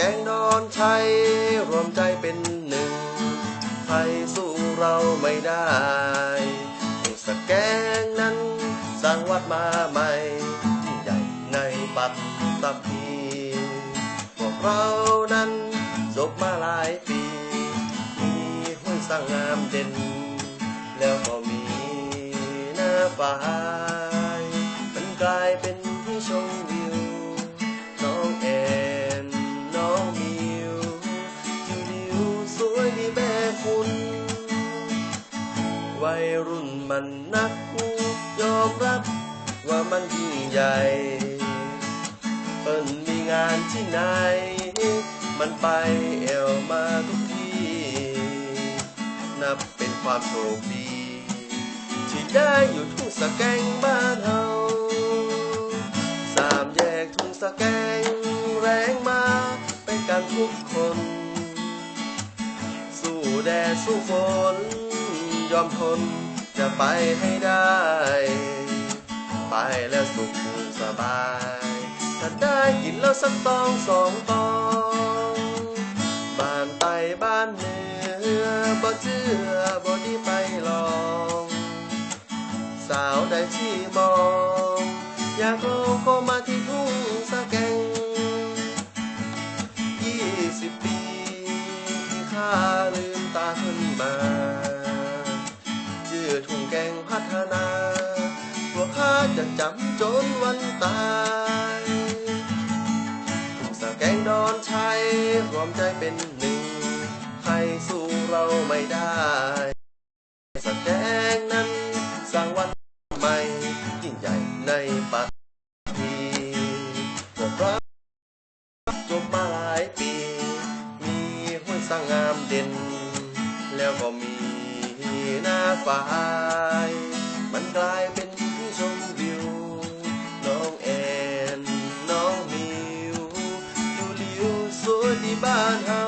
กงนอนชัยรวมใจเป็นหนึ่งใครสู้เราไม่ได้ทุ่งสแกงนั้นสร้างวัดมาใหม่ยิ่ใหญ่ในปัตตภีพวกเรานั้นจบมาหลายปีมีห้วยสร้างงามเด่น แล้วก็มีหน้าฝ่ายมันกลายเป็นที่ชม วัยรุ่นมันนัก ยอมรับว่ามันยิ่งใหญ่ เปิ้นมีงานที่ไหน มันไปเอวมาทุกที่ นับเป็นความโชคดี ที่ได้อยู่ทุ่งสะแกงบ้านเฮาสามแยกทุ่งสะแกงแรงมาไปกันทุกคน สู้แดดสู้ฝน ยอมทนจะไปให้ได้ ไปแล้วสุขสบาย ถ้าได้กินแล้วสักตองสองตองบ้านไตบ้านเหนือบ่เชื่อบ่ดีไปลอง สาวใดที่มอง อยากลองก็มาที่ทุ่งสะแกงยี่สิบปีที่ข้าลืมตาขึ้นมา จะจำจนวันตายทุ่งสแกงดอนชัยรวมใจเป็นหนึ่ง ใครสู้เราไม่ได้สแกงนั้นสร้างวันใหม่ยิ่งใหญ่ในปัตตีพวกเราจบมาหลายปี มีห้วยสร้างงามเด่น แล้วก็มีหน้าฝ่า di บ้าน